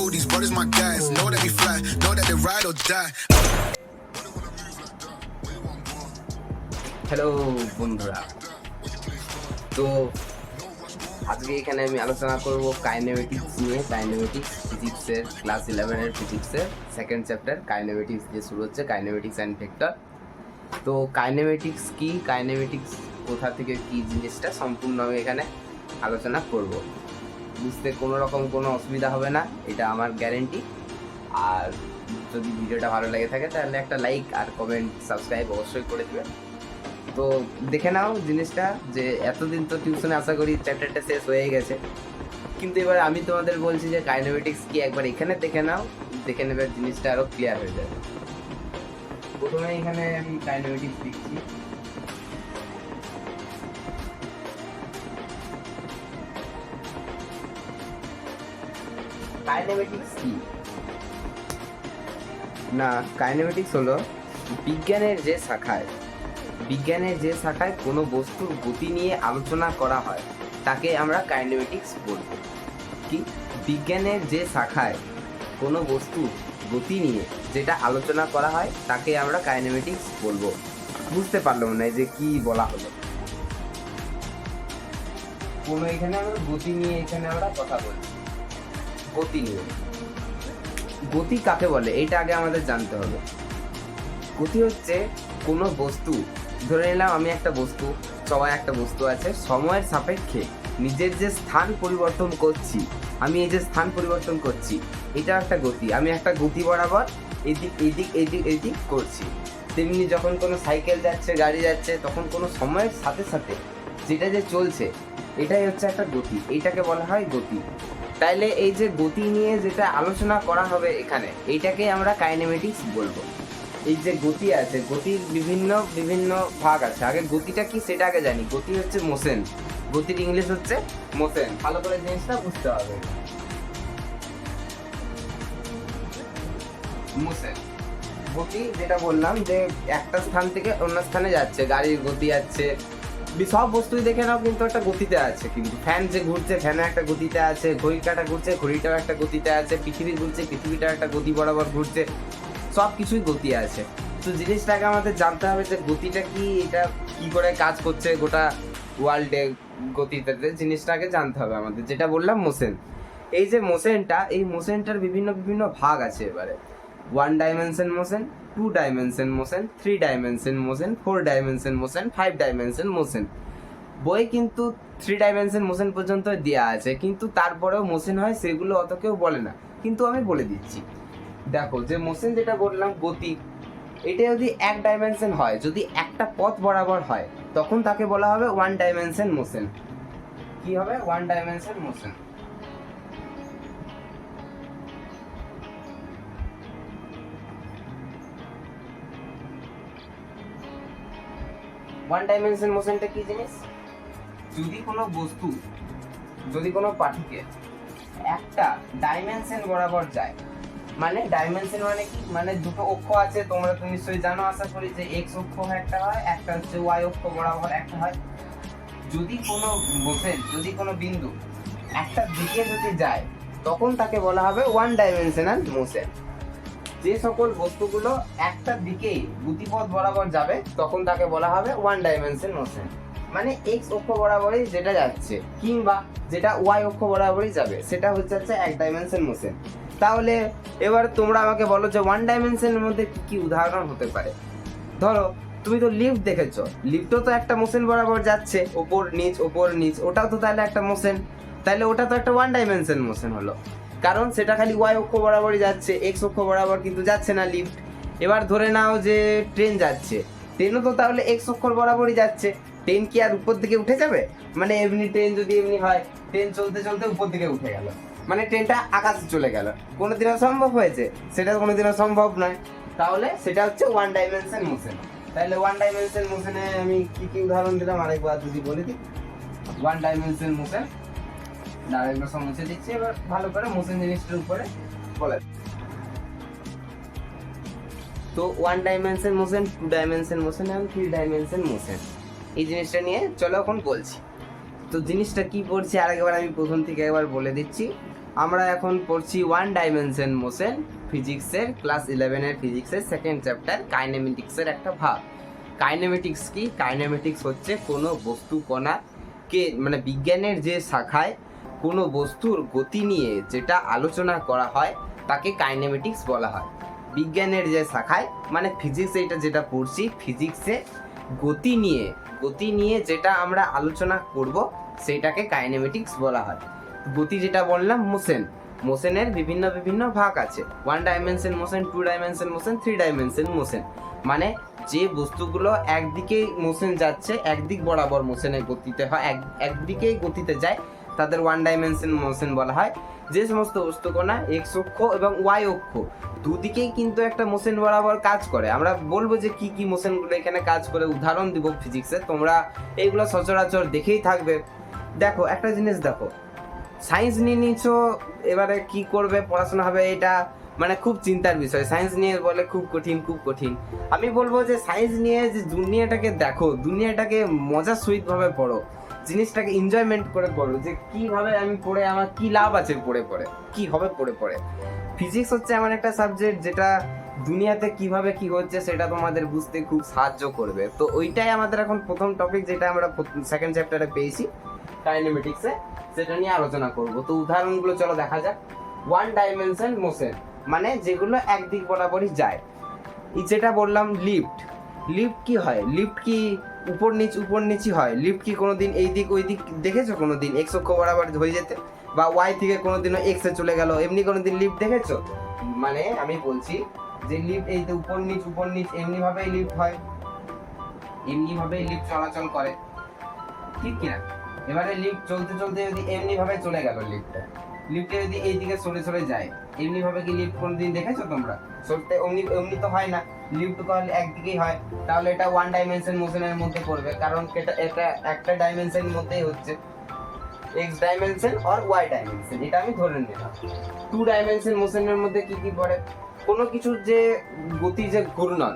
know these brothers my guys. Know that we fly, know that they ride or die. Hello বন্ধুরা তো আজকে এখানে আমি আলোচনা করব কাইনেমেটিক্স নিয়ে কাইনেমেটিক্স ফিজিক্সের ক্লাস ইলেভেনের ফিজিক্সের সেকেন্ড চ্যাপ্টার কাইনেমেটিক্স দিয়ে শুরু হচ্ছে কাইনেমেটিক্স অ্যান্ড ভেক্টর তো কাইনেমেটিক্স কি কাইনেমেটিক্স কোথা থেকে কি জিনিসটা সম্পূর্ণ আমি এখানে আলোচনা করব বুঝতে কোনো রকম কোনো অসুবিধা হবে না, এটা আমার গ্যারেন্টি আর যদি ভিডিওটা ভালো লেগে থাকে, তাহলে একটা লাইক আর কমেন্ট সাবস্ক্রাইব অবশ্যই করে দেবে তো দেখে নাও জিনিসটা, যে এতদিন তো টিউশনে আশা করি চ্যাপ্টারটা শেষ হয়ে গেছে। কিন্তু এবার আমি তোমাদের বলছি যে কাইনোমেটিক্স কি একবার এখানে দেখে নাও, দেখে নেবে জিনিসটা আরও ক্লিয়ার হয়ে যাবে। প্রথমে এখানে আমি কাইনোমেটিক্স লিখছি। কাইনেমেটিক্স কি? না কাইনেমেটিক্স হলো বিজ্ঞানের যে শাখায়, বিজ্ঞানের যে শাখায় কোনো বস্তুর গতি নিয়ে আলোচনা করা হয়, তাকে আমরা কাইনেমেটিক্স বলব। কি? বিজ্ঞানের যে শাখায় কোনো বস্তু গতি নিয়ে যেটা আলোচনা করা হয়, তাকে আমরা কাইনেমেটিক্স বলব। বুঝতে পারলাম না যে কি বলা হলো। কোনো এখানে আমরা গতি নিয়ে এখানে আমরা কথা বলছি। গতি নিয়ে। গতি কাকে বলে? এটা আগে আমাদের জানতে হবে। গতি হচ্ছে কোনো বস্তু, ধরে নিলাম আমি একটা বস্তু সবাই একটা বস্তু আছে, সময়ের সাপেক্ষে নিজের যে স্থান পরিবর্তন করছি, আমি এই যে স্থান পরিবর্তন করছি, এটা একটা গতি। আমি একটা গতি বরাবর এদিক এদিক এদিক এদিক করছি। তেমনি যখন কোনো সাইকেল যাচ্ছে, গাড়ি যাচ্ছে, তখন কোনো সময়ের সাথে সাথে যেটা যে চলছে, এটাই হচ্ছে একটা গতি। এইটাকে বলা হয় গতি। তাইলে এই যে গতি নিয়ে যেটা আলোচনা করা হবে এখানে এইটাকে আমরা কাইনেমেটিক্স বলব। এই যে গতি আছে, গতির বিভিন্ন বিভিন্ন ভাগ আছে। আগে গতিটা কি সেটা আগে জানি। গতি হচ্ছে মোশন গতির ইংলিশ হচ্ছে মোশন ভালো করে জিনিসটা বুঝতে হবে। মোশন গতি যেটা বললাম যে একটা স্থান থেকে অন্য স্থানে যাচ্ছে, গাড়ির গতি বি- সব বস্তুই দেখে নাও, কিন্তু একটা গতিতে আছে, কিন্তু ফ্যান যে ঘুরছে ফ্যানে একটা গতিতে আছে ঘড়ি কাটা ঘুরছে ঘড়িটাও একটা গতিতে আছে, পৃথিবী ঘুরছে পৃথিবীটা একটা গতি বরাবর ঘুরছে, সব কিছুই গতি আছে। তো জিনিসটাকে আমাদের জানতে হবে যে গতিটা কি, এটা কি করে কাজ করছে গোটা ওয়ার্ল্ডে গতিতে জিনিসটাকে জানতে হবে আমাদের, যেটা বললাম মোসেন এই যে মোশনটা এই মোশনটার বিভিন্ন বিভিন্ন ভাগ আছে এবারে। One dimension motion two dimension motion three dimension motion four dimension motion five dimension motion বই কিন্তু থ্রি ডাইমেনশন মোশন পর্যন্ত দেওয়া আছে, কিন্তু তারপরেও মোশন হয় সেগুলো অত কেউ বলে না। কিন্তু আমি বলে দিচ্ছি। দেখো, যে মোশন যেটা বললাম, গতি, এটা যদি এক ডাইমেনশন হয়, যদি একটা পথ বরাবর হয়, তখন তাকে বলা হবে ওয়ান ডাইমেনশন মোশন কি হবে? One dimension motion one dimension মোশনটা কি জিনিস? যদি কোনো বস্তু যদি কোনো পার্টিকেল একটা ডাইমেনশন বরাবর যায় মানে ডাইমেনশন মানে কি? মানে দুটো অক্ষ আছে তোমরা তো নিশ্চয়ই জানো আশা করি যে এক্স অক্ষ একটা হয় একটা হচ্ছে ওয়াই অক্ষ বরাবর একটা হয়। যদি কোনো মোশন যদি কোনো বিন্দু একটা দিকে যদি যায় তখন তাকে বলা হবে ওয়ান ডাইমেনশনাল মোশন যে সকল বস্তুগুলো একটা দিকেই গতিপথ বরাবর যাবে, তখন তাকে বলা হবে ওয়ান ডাইমেনশন মোশন মানে এক্স অক্ষ বরাবরই যেটা যাচ্ছে, কিংবা যেটা ওয়াই অক্ষ বরাবরই যাবে, সেটা হচ্ছে হচ্ছে এক ডাইমেনশন মোশন তাহলে এবার তোমরা আমাকে বলো যে ওয়ান ডাইমেনশনের মধ্যে কি কি উদাহরণ হতে পারে? ধরো, তুমি তো লিফট দেখেছ লিফটও তো একটা মোশন বরাবর যাচ্ছে, ওপর, নিচ ওপর, নিচ, ওটাও তো তাহলে একটা মোশন তাহলে ওটা তো একটা ওয়ান ডাইমেনশন মোশন হলো। কারণ সেটা খালি ওয়াই অক্ষ বরাবরই যাচ্ছে এক্স অক্ষ বরাবর কিন্তু যাচ্ছে না লিফট এবার ধরে নাও যে ট্রেন যাচ্ছে। ট্রেনও তো তাহলে এক্স অক্ষর বরাবরই যাচ্ছে। ট্রেন কি আর উপর দিকে উঠে যাবে? মানে এমনি ট্রেন যদি এমনি হয় ট্রেন চলতে চলতে উপর দিকে উঠে গেল। মানে ট্রেনটা আকাশে চলে গেল। কোনোদিনও সম্ভব হয়েছে, সেটা কোনোদিনও সম্ভব নয়। তাহলে সেটা হচ্ছে ওয়ান ডাইমেনশন মোশন তাহলে ওয়ান ডাইমেনশন মোশনে আমি কি কি উদাহরণ দিলাম? আরেকবার যদি বলে দিই। ওয়ান ডাইমেনশন মোশন আরেকবার সব মুছে দিচ্ছি, এবার ভালো করে মোশন জিনিসটার উপরে বলে তো one dimension motion two dimension motion এবং থ্রি ডাইমেনশন মোশন এই জিনিসটা নিয়ে চলো এখন বলছি। তো জিনিসটা কি পড়ছে? আরেকবার আমি প্রথম থেকে একবার বলে দিচ্ছি। আমরা এখন পড়ছি ওয়ান ডাইমেনশন মোশন ফিজিক্সের ক্লাস ইলেভেনের ফিজিক্সের সেকেন্ড চ্যাপ্টার কাইনেমেটিক্সের একটা ভাগ। কাইনেমেটিক্স কি? কাইনেমেটিক্স হচ্ছে কোনো বস্তু কণা কে মানে বিজ্ঞানের যে শাখায় কোনো বস্তুর গতি নিয়ে যেটা আলোচনা করা হয়, তাকে কাইনেমেটিক্স বলা হয়। বিজ্ঞানের যে শাখায় মানে ফিজিক্স এটা যেটা পড়ছি ফিজিক্সে গতি নিয়ে গতি নিয়ে যেটা আমরা আলোচনা করব সেটাকে কাইনেমেটিক্স বলা হয়। গতি যেটা বললাম মোশন মোশনের বিভিন্ন বিভিন্ন ভাগ আছে। One dimension motion two dimension motion three dimension motion মানে যে বস্তুগুলো একদিকেই মোশন যাচ্ছে, একদিক বরাবর মোশনের গতিতে হয় একদিকেই গতিতে যায় তাদের ওয়ান ডাইমেনশন মোশন বলা হয়। যে সমস্ত বস্তুকণা এক্স অক্ষ এবং ওয়াই অক্ষ, দুদিকেই কিন্তু একটা মোশন বরাবর কাজ করে। আমরা বলব যে কি কি মোশনগুলো এখানে কাজ করে, উদাহরণ দিব ফিজিক্সে তোমরা এইগুলো সচরাচর দেখেই থাকবে। দেখো, একটা জিনিস দেখো। সায়েন্স নিয়ে নিচ্ছো এবারে কি করবে, পড়াশোনা হবে এটা মানে খুব চিন্তার বিষয়। সায়েন্স নিয়ে বলে খুব কঠিন খুব কঠিন। আমি বলব যে সায়েন্স নিয়ে যে দুনিয়াটাকে দেখো, দুনিয়াটাকে মজার সহিত ভাবে পড়ো। জিনিসটাকে এনজয়মেন্ট করে পড়ো যে কীভাবে আমি পড়ে আমার কি লাভ আছে পড়ে পড়ে, কি হবে পড়ে পড়ে। ফিজিক্স হচ্ছে এমন একটা সাবজেক্ট যেটা দুনিয়াতে কীভাবে কি হচ্ছে সেটা তোমাদের বুঝতে খুব সাহায্য করবে। তো ওইটাই আমাদের এখন প্রথম টপিক যেটা আমরা সেকেন্ড চ্যাপ্টারে পেয়েছি কাইনেমেটিক্সে সেটা নিয়ে আলোচনা করব। তো উদাহরণগুলো চলো দেখা যাক। ওয়ান ডাইমেনশন মোশন মানে যেগুলো একদিক বরাবরই যায়। যেটা বললাম লিফট লিফট কি হয়? লিফট কি উপর নিচ, উপর নিচই হয়? লিফট কি কোনোদিন এই দিক, ওই দিক দেখেছ কোনোদিন? এক্স অক্ষ বরাবর হয়ে যেতে? বা ওয়াই থেকে কোনোদিনও এক্স এ চলে গেল? এমনি কোনোদিন লিফট দেখেছ? মানে আমি বলছি যে লিফট এই তো উপর নিচ উপর নিচ এমনি ভাবেই লিফট হয়। এমনি ভাবেই লিফট চলাচল করে। ঠিক কিনা? এবারে লিফট চলতে চলতে যদি এমনি ভাবে চলে গেল লিফটটা লিফটে যদি এই দিকে সরে সরে যায় এমনি ভাবে কি লিফট কোনোদিন দেখেছ তোমরা? সরতে এমনি এমনি তো হয় না। লিফট তো একদিকেই হয়। তাহলে এটা ওয়ান ডাইমেনশন মোশনের মধ্যে পড়বে। কারণ এটা এটা একটা ডাইমেনশনের মধ্যেই হচ্ছে। X dimension or Y dimension এটা আমি ধরে নিলাম। টু ডাইমেনশন মোশনের মধ্যে কি কি পড়ে? কোনো কিছুর যে গতি যে ঘূর্ণন,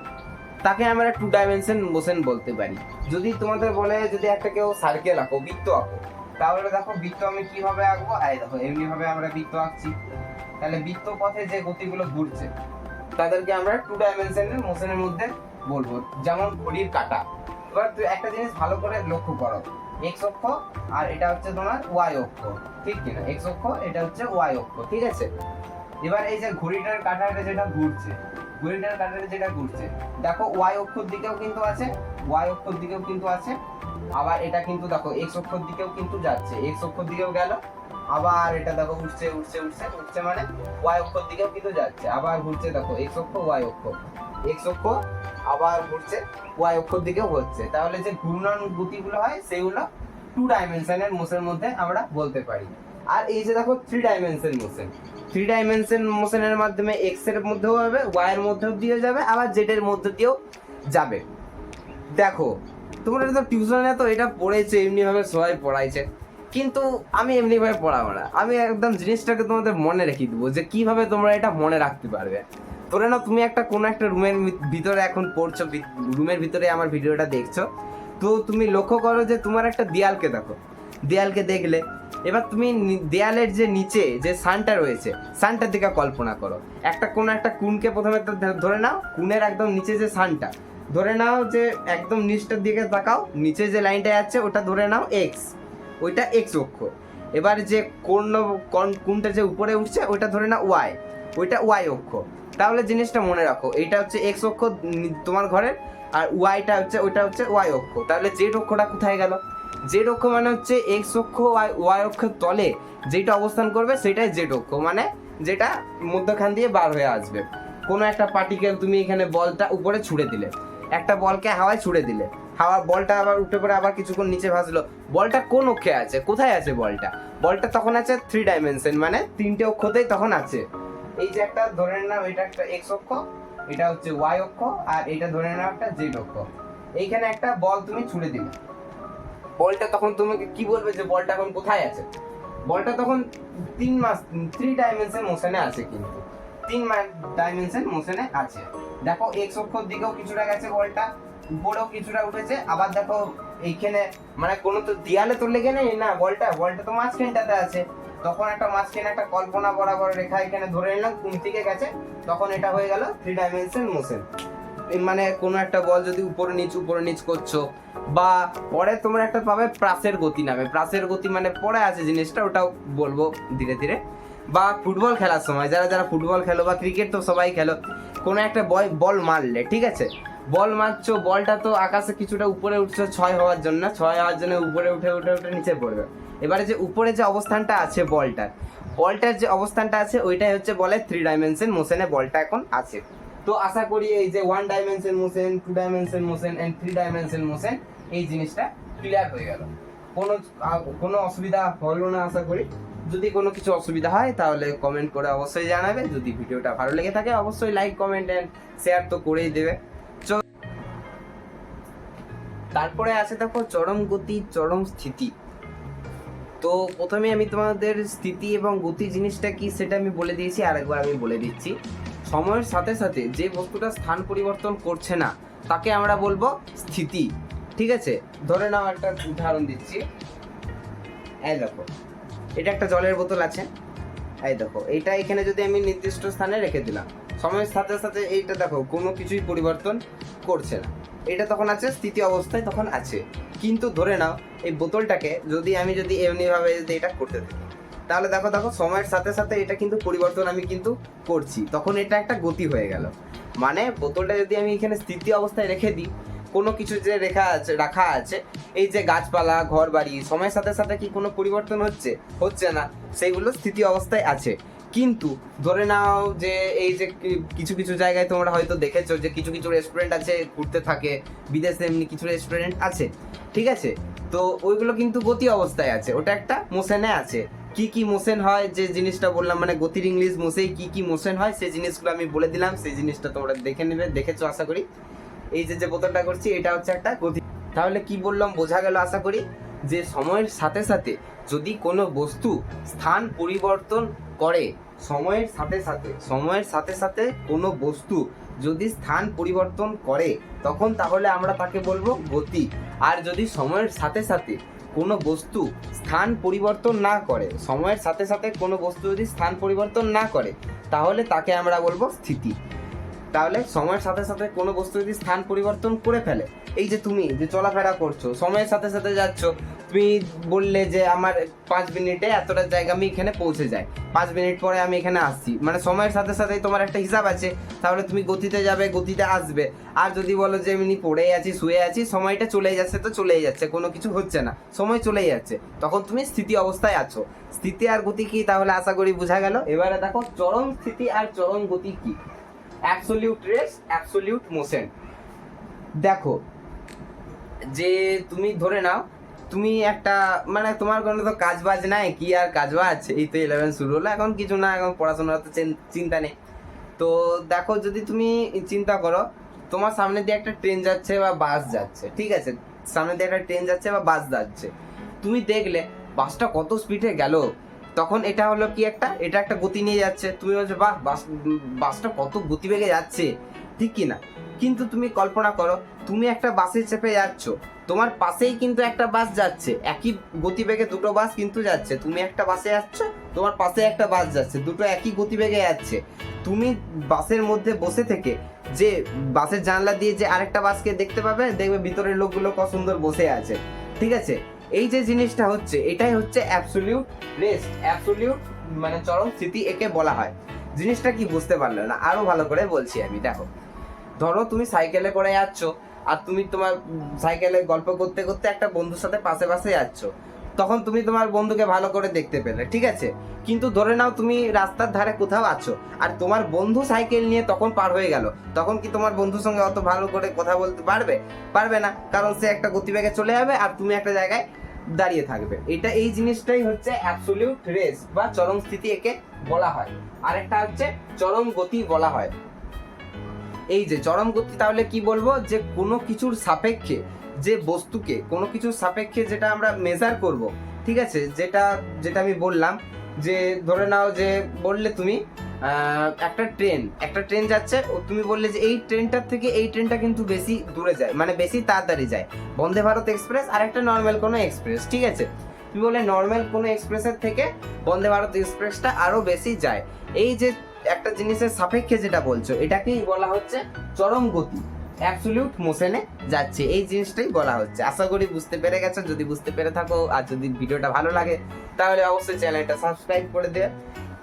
তাকে আমরা টু ডাইমেনশন মোশন বলতে পারি। যদি তোমাদের বলে, যদি একটা কেউ সার্কেল আঁকো, বৃত্ত আঁকো তাহলে দেখো বৃত্ত আমি কীভাবে আঁকবো? এই দেখো এমনি ভাবে আমরা বৃত্ত আঁকছি। তাহলে বৃত্ত পথে যে গতিগুলো ঘুরছে, তাদেরকে আমরা টু ডাইমেনশনের মোশনের মধ্যে বলব। যেমন ঘড়ির কাটা। এবার তুই একটা জিনিস ভালো করে লক্ষ্য করো। এক্স অক্ষ, আর এটা হচ্ছে তোমার ওয়াই অক্ষ। ঠিক কিনা? এক্স অক্ষ, এটা হচ্ছে ওয়াই অক্ষ। ঠিক আছে? এবার এই যে ঘড়িটার কাঁটাটা যেটা ঘুরছে, ঘড়িটার কাঁটাটা যেটা ঘুরছে, দেখো ওয়াই অক্ষর দিকেও কিন্তু আছে ওয়াই অক্ষর দিকেও কিন্তু আছে। আবার এটা কিন্তু দেখো এক্স অক্ষর দিকেও কিন্তু যাচ্ছে। এক্স অক্ষর দিকেও গেল, আবার এটা দেখো উঠছে উঠছে উঠছে উঠছে মানে ওয়াই অক্ষর দিকেও কিন্তু যাচ্ছে। আবার ঘুরছে দেখো এক্স অক্ষ ওয়াই অক্ষ এক্স অক্ষ আবার ঘুরছে ওয়াই অক্ষর দিকেও হচ্ছে তাহলে যে ঘূর্ণন গতিগুলো হয়, সেগুলো টু ডাইমেনশনের মোশনের মধ্যে আমরা বলতে পারি। আর এই যে দেখো three dimension motion three dimension মোশনের মাধ্যমে এক্সের মধ্যেও হবে ওয়াই এর মধ্যেও দিয়ে যাবে, আবার জেড এর মধ্যে দিয়েও যাবে। দেখো তোমরা তো টিউশনে তো এটা পড়েছে এমনি ভাবে সবাই পড়াইছে। কিন্তু আমি এমনি ভাবে পড়াবো না। আমি একদম জিনিসটাকে তোমাদের মনে রেখে দেবো যে কীভাবে তোমরা এটা মনে রাখতে পারবে। ধরে নাও, তুমি একটা, কোনো একটা রুমের ভিতরে এখন পড়ছো রুমের ভিতরে আমার ভিডিওটা দেখছ। তো তুমি লক্ষ্য করো যে তোমার একটা দেয়ালকে দেখো। দেয়ালকে দেখলে, এবার তুমি দেয়ালের যে নিচে যে সানটা রয়েছে সানটার দিকে কল্পনা করো। একটা, কোনো একটা কুনকে প্রথমে ধরে নাও, কুনের একদম নিচে যে সানটা ধরে নাও যে একদম নিচটার দিকে তাকাও, নিচে যে লাইনটা আছে, ওটা ধরে নাও এক্স ওইটা এক্স অক্ষ। এবার যে কোন কোন- কোনটা যে উপরে উঠছে, ওইটা ধরে নাও ওয়াই ওইটা ওয়াই অক্ষ। তাহলে জিনিসটা মনে রাখো, এইটা হচ্ছে এক্স অক্ষ তোমার ঘরের, আর ওয়াইটা হচ্ছে, ওইটা হচ্ছে ওয়াই অক্ষ। তাহলে জেড অক্ষটা কোথায় গেল? জেড অক্ষ মানে হচ্ছে এক্স অক্ষ ওয়াই ওয়াই অক্ষের তলে যেটা অবস্থান করবে, সেটাই জেড অক্ষ মানে যেটা মধ্যখান দিয়ে বার হয়ে আসবে। কোনো একটা পার্টিকেল তুমি এখানে বলটা উপরে ছুড়ে দিলে। একটা বলকে হাওয়ায় ছুড়ে দিলে। হাওয়া, বলটা আবার উঠে পড়ে আবার কিছুক্ষণ নিচে ভাসলো। বলটা কোন অক্ষে আছে? কোথায় আছে বলটা? বলটা তখন আছে থ্রি ডাইমেনশন মানে তিনটে অক্ষতেই তখন আছে। এই যে একটা, ধরে নাও এটা একটা এক্স অক্ষ, এটা হচ্ছে ওয়াই অক্ষ, আর এটা ধরে নাও একটা জেড অক্ষ। এইখানে একটা বল তুমি ছুড়ে দিলে। বলটা তখন তোমাকে কি বলবে যে বলটা এখন কোথায় আছে? বলটা তখন তিন মাস থ্রি ডাইমেনশন মোশনে আছে কিন্তু। তিন ডাইমেনশন মোশনে আছে। দেখো এক্স অক্ষর দিকেও কিছুটা গেছে বলটা, উপরেও কিছুটা উঠেছে, আবার দেখো এইখানে মানে কোনো তো দেয়ালে তো লেগে নেই না বলটা? বলটা তো মাঝখানটাতে আছে। তখন একটা মাঝখানে একটা কল্পনা বরাবর রেখা এখানে ধরে নিলাম, কোন দিকে গেছে? তখন এটা হয়ে গেল থ্রি ডাইমেনশন মোশন মানে কোনো একটা বল যদি উপরে নিচ উপরে নিচ করছ, বা পরে তোমরা একটা পাবে প্রাসের গতি নামে। প্রাসের গতি মানে পরে আছে জিনিসটা, ওটাও বলব ধীরে ধীরে। বা ফুটবল খেলার সময়, যারা যারা ফুটবল খেলো বা ক্রিকেট তো সবাই খেলো কোনো একটা বল মারলে, ঠিক আছে? বল মারছো বলটা তো আকাশে কিছুটা উপরে উঠছে, ছয় হওয়ার জন্য, ছয় হওয়ার জন্য উপরে উঠে উঠে উঠে নিচে পড়বে। এবারে যে উপরে যে অবস্থানটা আছে বলটার বলটার যে অবস্থানটা আছে, ওইটাই হচ্ছে বলে থ্রি ডাইমেনশন মোশনে বলটা এখন আছে। তো আশা করি এই যে one dimension motion two dimension motion and three dimension motion এই জিনিসটা ক্লিয়ার হয়ে গেল। কোনো কোনো অসুবিধা হলো না, আশা করি। যদি কোনো কিছু অসুবিধা হয়, তাহলে কমেন্ট করে অবশ্যই জানাবে। যদি ভিডিওটা ভালো লেগে থাকে, অবশ্যই লাইক কমেন্ট অ্যান্ড শেয়ার তো করেই দেবে। তারপরে আছে দেখো, চরম গতি, চরম স্থিতি। তো প্রথমে আমি তোমাদের স্থিতি এবং গতি জিনিসটা কি সেটা আমি বলে দিয়েছি, আরেকবার আমি বলে দিচ্ছি। সময়ের সাথে সাথে যে বস্তুটা স্থান পরিবর্তন করছে না, তাকে আমরা বলব স্থিতি। ঠিক আছে? ধরে নাও একটা উদাহরণ দিচ্ছি। এই দেখো। এটা একটা জলের বোতল আছে। এই দেখো এইটা এখানে যদি আমি নির্দিষ্ট স্থানে রেখে দিলাম। সময়ের সাথে সাথে এইটা দেখো, কোনো কিছুই পরিবর্তন করছে না। এটা তখন আছে, স্থিতি অবস্থায় তখন আছে। কিন্তু ধরে নাও, এই বোতলটাকে যদি আমি যদি এমনিভাবে যদি এটা করতে থাকি, তাহলে দেখো দেখো, সময়ের সাথে সাথে এটা কিন্তু পরিবর্তন আমি কিন্তু করছি। তখন এটা একটা গতি হয়ে গেল। মানে বোতলটা যদি আমি এখানে স্থিতি অবস্থায় রেখে দিই কোনো কিছু যে রেখা আছে, রাখা আছে, এই যে গাছপালা ঘর বাড়ি সময়ের সাথে সাথে কি কোনো পরিবর্তন হচ্ছে? হচ্ছে না। সেইগুলো স্থিতি অবস্থায় আছে। কিন্তু ধরে নাও যে এই যে কিছু কিছু জায়গায় তোমরা হয়তো দেখেছ যে কিছু কিছু রেস্টুরেন্ট আছে, ঘুরতে থাকে, বিদেশে এমনি কিছু রেস্টুরেন্ট আছে। ঠিক আছে? তো ওইগুলো কিন্তু গতি অবস্থায় আছে। ওটা একটা মোশনে আছে। কি কি মোশন হয়? যে জিনিসটা বললাম মানে গতির ইংলিশ মোশেই কি কি মোশন হয়, সেই জিনিসগুলো আমি বলে দিলাম। সেই জিনিসটা তোমরা দেখে নেবে, দেখেছ, আশা করি? এই যে যে বোতলটা করছি, এটা হচ্ছে একটা গতি। তাহলে কি বললাম, বোঝা গেল আশা করি যে সময়ের সাথে সাথে যদি কোনো বস্তু স্থান পরিবর্তন করে, সময়ের সাথে সাথে, সময়ের সাথে সাথে কোনো বস্তু যদি স্থান পরিবর্তন করে, তখন তাহলে আমরা তাকে বলব গতি। আর যদি সময়ের সাথে সাথে কোনো বস্তু স্থান পরিবর্তন না করে, সময়ের সাথে সাথে কোনো বস্তু যদি স্থান পরিবর্তন না করে, তাহলে তাকে আমরা বলব স্থিতি। তাহলে সময়ের সাথে সাথে কোনো বস্তু যদি স্থান পরিবর্তন করে ফেলে, এই যে তুমি যে চলাফেরা করছ, সময়ের সাথে সাথে যাচ্ছ, তুমি বললে যে আমার পাঁচ মিনিটে এতটা জায়গা আমি এখানে পৌঁছে যাই, পাঁচ মিনিট পরে আমি এখানে আসছি। মানে সময়ের সাথে সাথে তোমার একটা হিসাব আছে, তাহলে তুমি গতিতে যাবে, গতিতে আসবে। আর যদি বলো যে এমনি পড়ে আছি, শুয়ে আছি, সময়টা চলে যাচ্ছে তো চলেই যাচ্ছে, কোনো কিছু হচ্ছে না, সময় চলেই যাচ্ছে। তখন তুমি স্থিতি অবস্থায় আছো। স্থিতি আর গতি কি তাহলে আশা করি বোঝা গেল। এবারে দেখো, চরম স্থিতি আর চরম গতি কি? অ্যাবসলিউট রেস অ্যাবসলিউট মোশন দেখো, যে তুমি ধরে নাও, তুমি একটা মানে তোমার কোনো তো কাজ বাজ নাই, কি আর কাজ বাজ? এই তো ইলেভেন শুরু হলো, এখন কিছু না, এখন পড়াশোনার তো চিন- চিন্তা নেই। তো দেখো, যদি তুমি চিন্তা করো, তোমার সামনে দিয়ে একটা ট্রেন যাচ্ছে বা বাস যাচ্ছে, ঠিক আছে? সামনে দিয়ে একটা ট্রেন যাচ্ছে বা বাস যাচ্ছে। তুমি দেখলে, বাসটা কত স্পিডে গেল? তখন এটা হলো কি একটা? এটা একটা গতি নিয়ে যাচ্ছে। তুমি বলছো, বাহ, বাস, বাসটা কত গতিবেগে যাচ্ছে। ঠিক কি না? কিন্তু তুমি কল্পনা করো, তুমি একটা বাসে চেপে যাচ্ছ। তোমার পাশেই কিন্তু একটা বাস যাচ্ছে। একই গতিবেগে দুটো বাস কিন্তু যাচ্ছে। তুমি একটা বাসে যাচ্ছ, তোমার পাশে একটা বাস যাচ্ছে। দুটো একই গতিবেগে যাচ্ছে। তুমি বাসের মধ্যে বসে থেকে যে বাসের জানলা দিয়ে যে আরেকটা বাসকে দেখতে পাবে, দেখবে ভিতরের লোকগুলো কত সুন্দর বসে আছে। ঠিক আছে? এই যে জিনিসটা হচ্ছে, এটাই হচ্ছে অ্যাবসলিউট রেস্ট অ্যাবসলিউট মানে চরম স্থিতি একে বলা হয়। জিনিসটা কি বুঝতে পারলে না, আরও ভালো করে বলছি আমি, দেখো। ধরো তুমি সাইকেলে করে যাচ্ছ, আর তুমি তোমার সাইকেলে গল্প করতে করতে একটা বন্ধুর সাথে পাশে পাশে যাচ্ছ। তখন তুমি তোমার বন্ধুকে ভালো করে দেখতে পেলে, ঠিক আছে? কিন্তু ধরে নাও তুমি রাস্তার ধারে কোথাও আছো, আর তোমার বন্ধু সাইকেল নিয়ে তখন পার হয়ে গেল। তখন কি তোমার বন্ধুর সঙ্গে অত ভালো করে কথা বলতে পারবে? পারবে না, কারণ সে একটা গতিবেগে চলে যাবে আর তুমি একটা জায়গায় দাঁড়িয়ে থাকবে। এটা এই জিনিসটাই হচ্ছে অ্যাবসলিউট রেস বা চরম স্থিতি একে বলা হয়। আরেকটা হচ্ছে চরম গতি বলা হয়। এই যে চরম গতি তাহলে কি বলব? যে কোনো কিছুর সাপেক্ষে যে বস্তুকে, কোনো কিছুর সাপেক্ষে যেটা আমরা মেজার করব, ঠিক আছে? যেটা যেটা আমি বললাম, যে ধরে নাও যে বললে তুমি একটা ট্রেন একটা ট্রেন যাচ্ছে, ও তুমি বললে যে এই ট্রেনটার থেকে এই ট্রেনটা কিন্তু বেশি দূরে যায় মানে বেশি তাড়াতাড়ি যায়। বন্দে ভারত এক্সপ্রেস আর একটা নর্মাল কোনো এক্সপ্রেস, ঠিক আছে? বলে নর্মাল কোনো এক্সপ্রেসের থেকে বন্দে ভারত এক্সপ্রেসটা আরও বেশি যায়। এই যে একটা জিনিসের সাপেক্ষে যেটা বলছো, এটাকেই বলা হচ্ছে চরম গতি। অ্যাবসলিউট মোশনে যাচ্ছে। এই জিনিসটাই বলা হচ্ছে। আশা করি বুঝতে পেরে গেছো। যদি বুঝতে পেরে থাকো আর যদি ভিডিওটা ভালো লাগে, তাহলে অবশ্যই চ্যানেলটা সাবস্ক্রাইব করে দেবে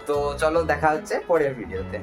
তো চলো দেখা হচ্ছে পরের ভিডিওতে।